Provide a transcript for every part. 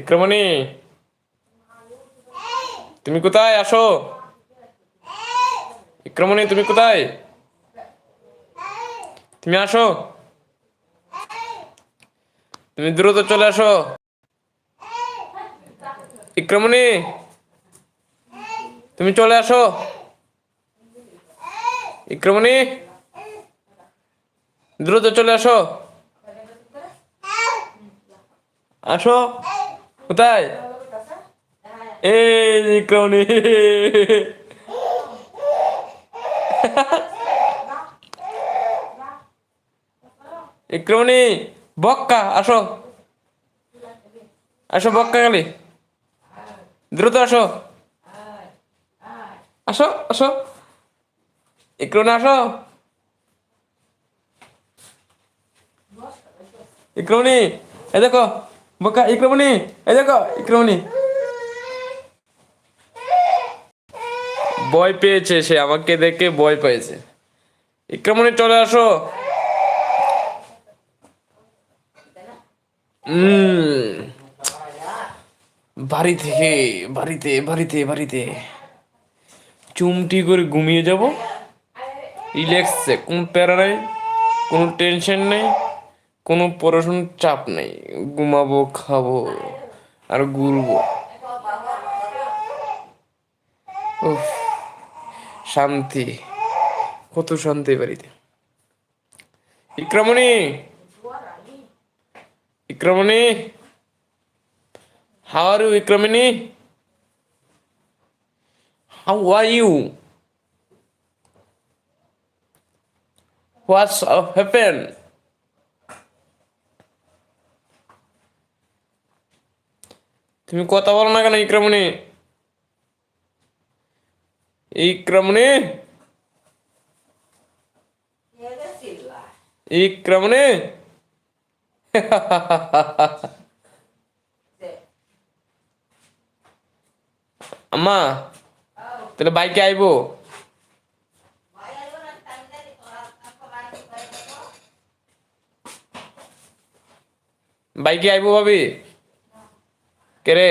বিক্রমণি তুমি কোথায়? আসো। বিক্রমণি তুমি কোথায়? তুমি আসো। তুমি দ্রুত চলে আসো। বিক্রমণি তুমি চলে আসো। বিক্রমণি দ্রুত চলে আসো। আসো। কোথায়? এই বিক্রমণি বিক্রমণি বক্কা, আসো। আসো বক্কা গেলি। দ্রুত আসো। আসো আসো। বিক্রমণি আসো। বিক্রমণি এ দেখো। বিক্রমণি এ দেখো বিক্রমণি ভয় পেয়েছে সে, আমাকে দেখে ভয় পেয়েছে বিক্রমণি চলে আসো। বাড়ি থেকে বাড়িতে বাড়িতে বাড়িতে চুমটি করে ঘুমিয়ে যাব। রিল্যাক্সে কোনো প্যারা নেই, কোনো টেনশন নেই। কোনো পড়াশোনার চাপ নেই। ঘুমাবো, খাব আর ঘুরবো। শান্তি, কত শান্তি বাড়িতে। Ikramoni Ikramoni how are you Ikramoni? How are you what's happen তুমি কথা বলো না কেন ইক্রমণি ইক্রমণি ইক্রমণি আম্মা, তাহলে বাইকে আইবো? বাইকে আইবো ভাবি? কে রে?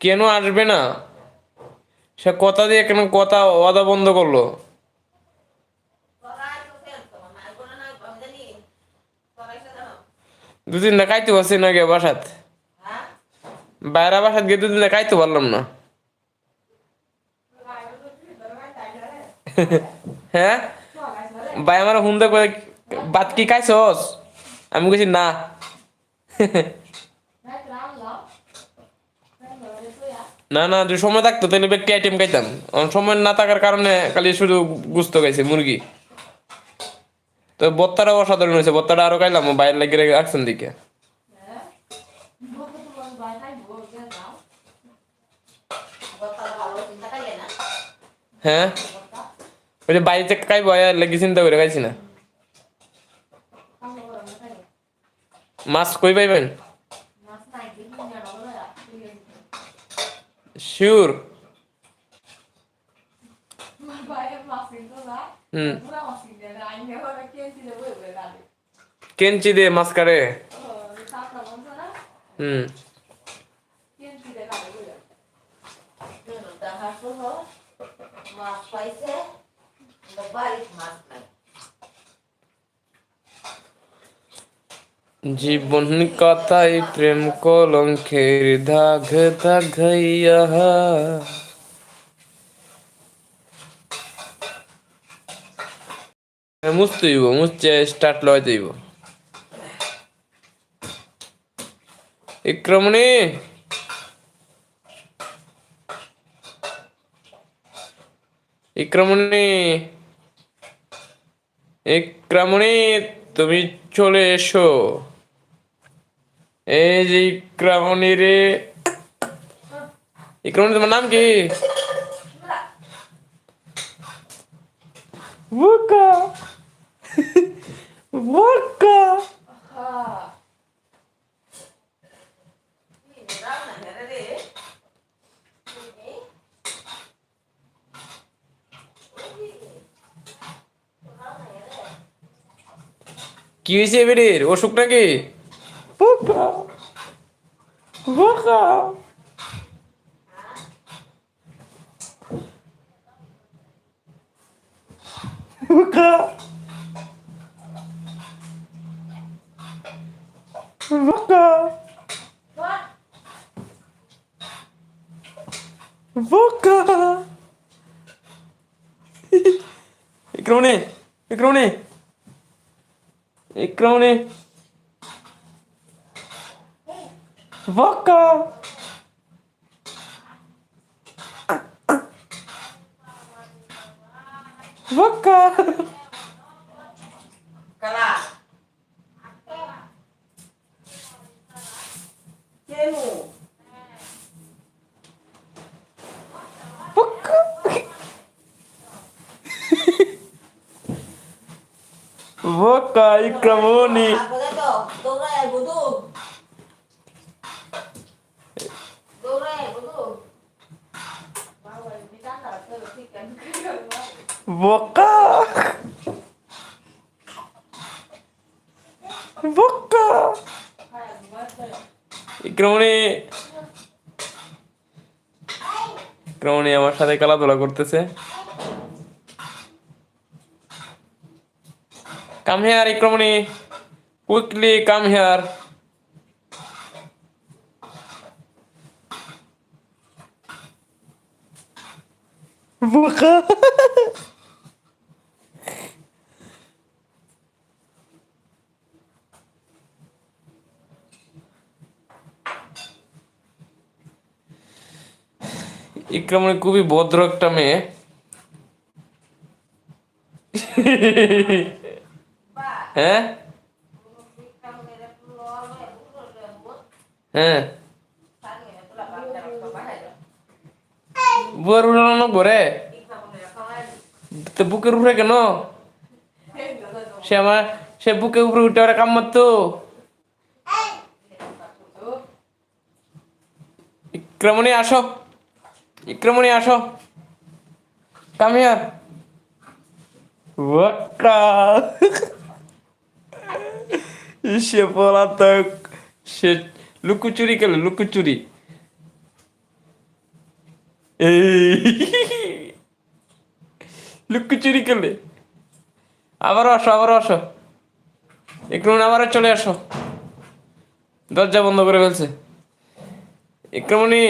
কেন আসবে না? সে কথা দিয়ে কেন কথা ওয়াদা বন্ধ করল? দুদিন না পারছি না গে বাসাত। বাইরা বাসাত গিয়ে দুদিন না খাইতে পারলাম না। হ্যাঁ? ভাই, আমার হুন্দা করে বাত কি খাইছস? আমি কইছি না। না না, যদি সময় থাকতো, তাহলে ব্যক্তি আইটেম খাইতাম। সময় না থাকার কারণে খালি শুধু গুস্ত খাইছে, মুরগি। তো বত্তাটা অসাধারণ হয়েছে বত্তাটা আরও খাইলাম বাইরে লাগিয়ে রাখছেন দিকে। হ্যাঁ? ওই যে বাড়িতে খাইবো লাগি চিন্তা করে খাইছি না। মাছ কই পাইবেন? শিওর কেঞ্চি দিয়ে মাছ হুম মাছ পাইছে বাড়ির মাছ খাই জীবন কথাই প্রেম কলঙ্কের দাগ দাগাইয়া মুছতে হইব মুছতে স্টার্ট লয় দিব ইক্রমণি ইক্রমণি ইক্রমণি তুমি চলে এসো এই যে ইক্রমণি রে। ইক্রমণি তোমার নাম কি? কি হয়েছে এবারের অসুখ নাকি? বোকা বোকা বোকা বোকা ইকরমনে ইকরমনে ইকরমনে বোকা বোকা কালা কেনু বোকা বোকা ইকরমনি তারপরে তো দৌড়ায় বুধু দৌড়ায় বুধু বাবা বিটা না তো ঠিক আছে বোকা আমার সাথে খেলাধুলা করতেছে। Come here Ikramoni quickly come here Ikramoni খুবই ভদ্র একটা মেয়ে। হ্যাঁ? হ্যাঁ। বুয়ার উড়ানো ঘরে তো বুকের উপরে কেন? সে আমার, সে বুকের উপরে উঠে ওরা কাম মারতো। ইক্রমণি আসো। ইক্রমণি, আসো। কাম হিয়ার ওয়াক্কা সে পলাতক। সে লুকোচুরি খেলে লুকোচুরি। লুকোচুরি খেলে আবারও আসো আবারও আসো। একটু আবারও চলে আসো। দরজা বন্ধ করে ফেলছে। Ikramoni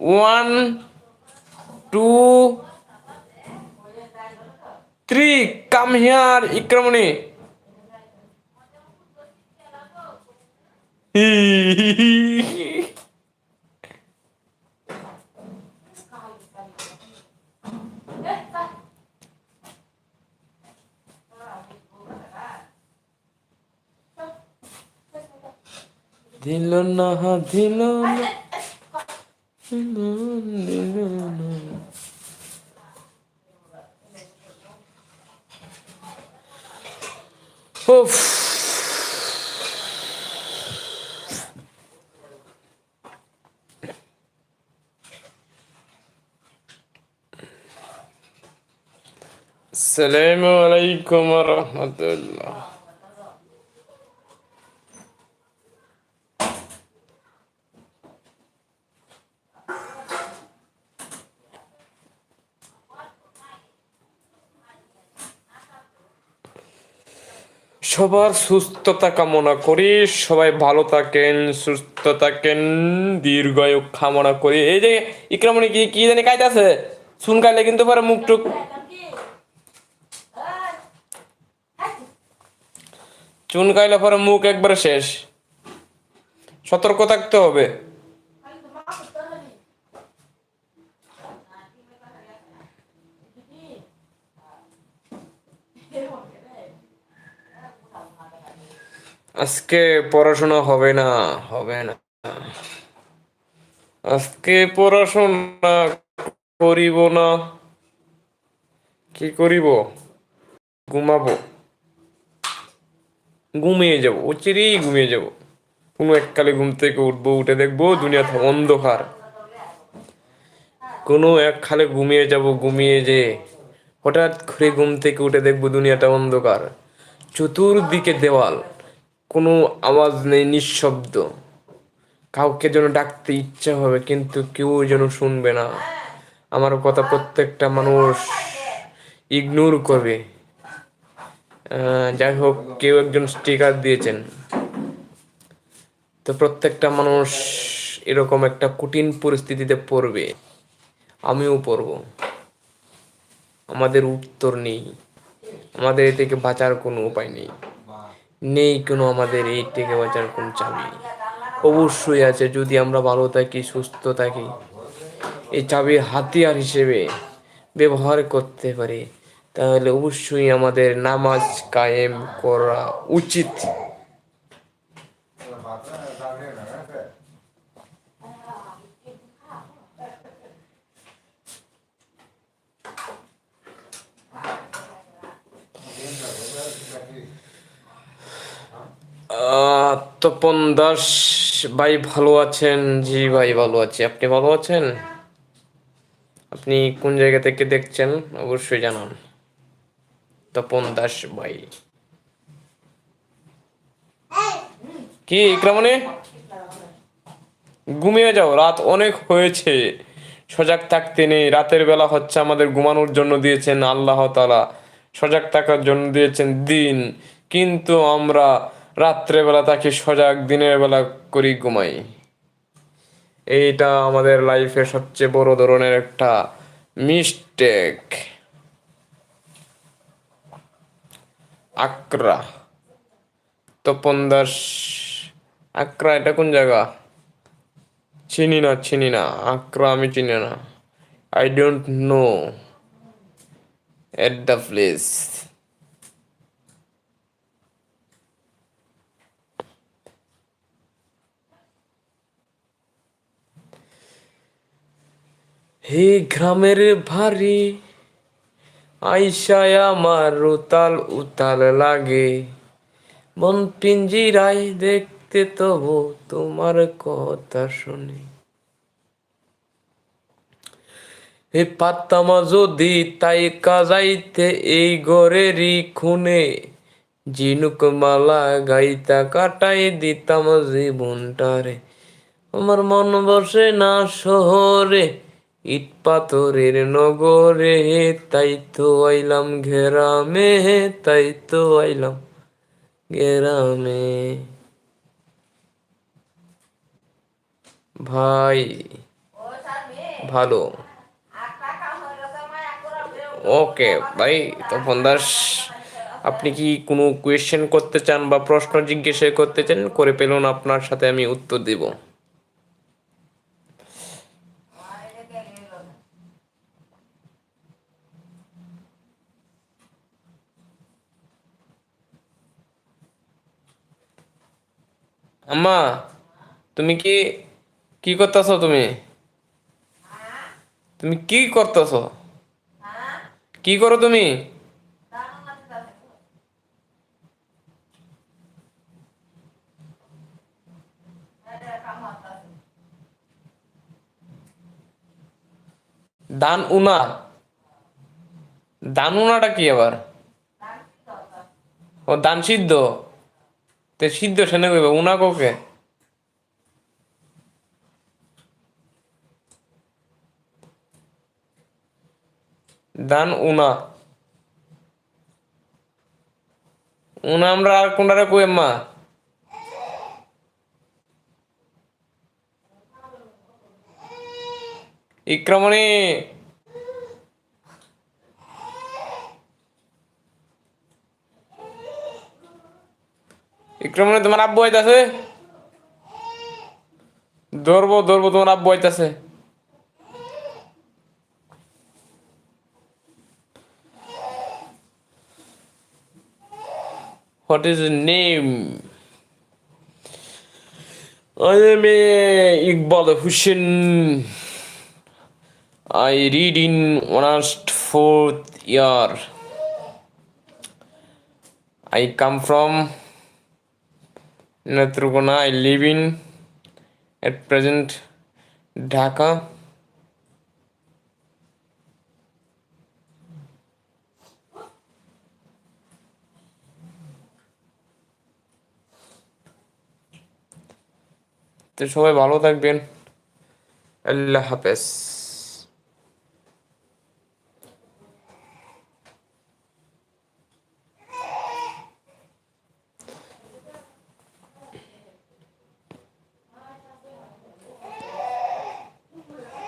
one two three come here Ikramoni দিল না দিল না اوف السلام عليكم ورحمة الله সবার সুস্থতা কামনা করি, সবাই ভালো থাকেন, সুস্থ থাকেন, দীর্ঘায়ু কামনা করি। এই যে ইকরামণি কি কি জানি কাইতাছে? শুন কাইলে কিন্তু পরে মুখ টুক চুন খাইলে পরে মুখ একবার শেষ। সতর্ক থাকতে হবে। আজকে পড়াশোনা হবে না হবে না। আজকে পড়াশোনা করিব না। কি করিব? ঘুমাবো। ঘুমিয়ে যাব অচিরেই ঘুমিয়ে যাব। কোনো এককালে ঘুম থেকে উঠবো, উঠে দেখব দুনিয়াতে অন্ধকার। কোনো এক খালে ঘুমিয়ে যাব, ঘুমিয়ে যে হঠাৎ করে ঘুম থেকে উঠে দেখব দুনিয়াটা অন্ধকার। চতুর্দিকে দেওয়াল। কোনো আওয়াজ নেই, নিঃশব্দ। কাউকে যেন ডাকতে ইচ্ছা হবে, কিন্তু কেউ যেন শুনবে না। আমার কথা প্রত্যেকটা মানুষ ইগনোর করবে। যাই হোক, কেউ একজন স্টিকার দিয়েছেন। তো প্রত্যেকটা মানুষ এরকম একটা কঠিন পরিস্থিতিতে পড়বে। আমিও পড়ব। আমাদের উত্তর নেই। আমাদের এ থেকে বাঁচার কোনো উপায় নেই। নেই কোনো আমাদের এই থেকে বাঁচার কোনো চাবি অবশ্যই আছে, যদি আমরা ভালো থাকি, সুস্থ থাকি, এই চাবির হাতিয়ার হিসেবে ব্যবহার করতে পারি, তাহলে অবশ্যই আমাদের নামাজ কায়েম করা উচিত। তপন দাস, ভাই ভালো আছেন? জি ভাই, ভালো আছি। আপনি ভালো আছেন? আপনি কোন জায়গা থেকে দেখছেন? অবশ্যই জানান। তপন দাস ভাই। কি ইকরামণি ঘুমিয়ে যাও, রাত অনেক হয়েছে। সজাগ থাকতে নেই রাতের বেলা হচ্ছে আমাদের ঘুমানোর জন্য দিয়েছেন আল্লাহ তাআলা। সজাগ থাকার জন্য দিয়েছেন দিন। কিন্তু আমরা রাত্রে বেলা তাকে সজাগ দিনের বেলা করি ঘুমাই। এইটা আমাদের লাইফের সবচেয়ে বড় ধরনের একটা মিস্টেক আকরা। তপন দাস আকরা এটা কোন জায়গা? চিনি না চিনি না। আকরা আমি চিনি না। I don't know at the place হে গ্রামের ভারী, আইসায় আমার উতাল উতাল লাগে। বন পিঞ্জিরায় দেখতে তবু তোমার কথা শুনি। হে পাত্তামা যদি তাই কাজাইতে এই গরেরই খুনে জিনুক মালা গাইতা কাটাই দিতাম জীবনটারে। আমার মন বসে না শহরে ইট পাথরের নগরে, তাই তো আইলাম ঘেরামে, তাই তো আইলাম ঘেরামে। ভাই, ভালো। ওকে, ভাই, তপন দাস, আপনি কি কোনো কোয়েশ্চেন করতে চান বা প্রশ্ন জিজ্ঞেস করতে চান? করে পেলুন আপনার সাথে আমি উত্তর দিব। আম্মা, তুমি কি কি করতেছো তুমি? তুমি কি করতেছো? কি করো তুমি? দান উনা। দান উনাটা কি আবার? ও, দান সিদ্ধ। তে সিদ্ধ সেনে কইবে, উনা কোকে দান উনা। উনা আমরা আর কোনটারে কই মা? ইক্রমণি! ইক্রমণি তোমার আব্বু আইতাছে ধরবো ধরবো তোমার আব্বু আইতাছে What is the name? I am Iqbal Hussein. I read in honors fourth year. I come from Natrugona. I live in at present Dhaka. তো সবাই ভালো থাকবেন আল্লাহ হাফেজ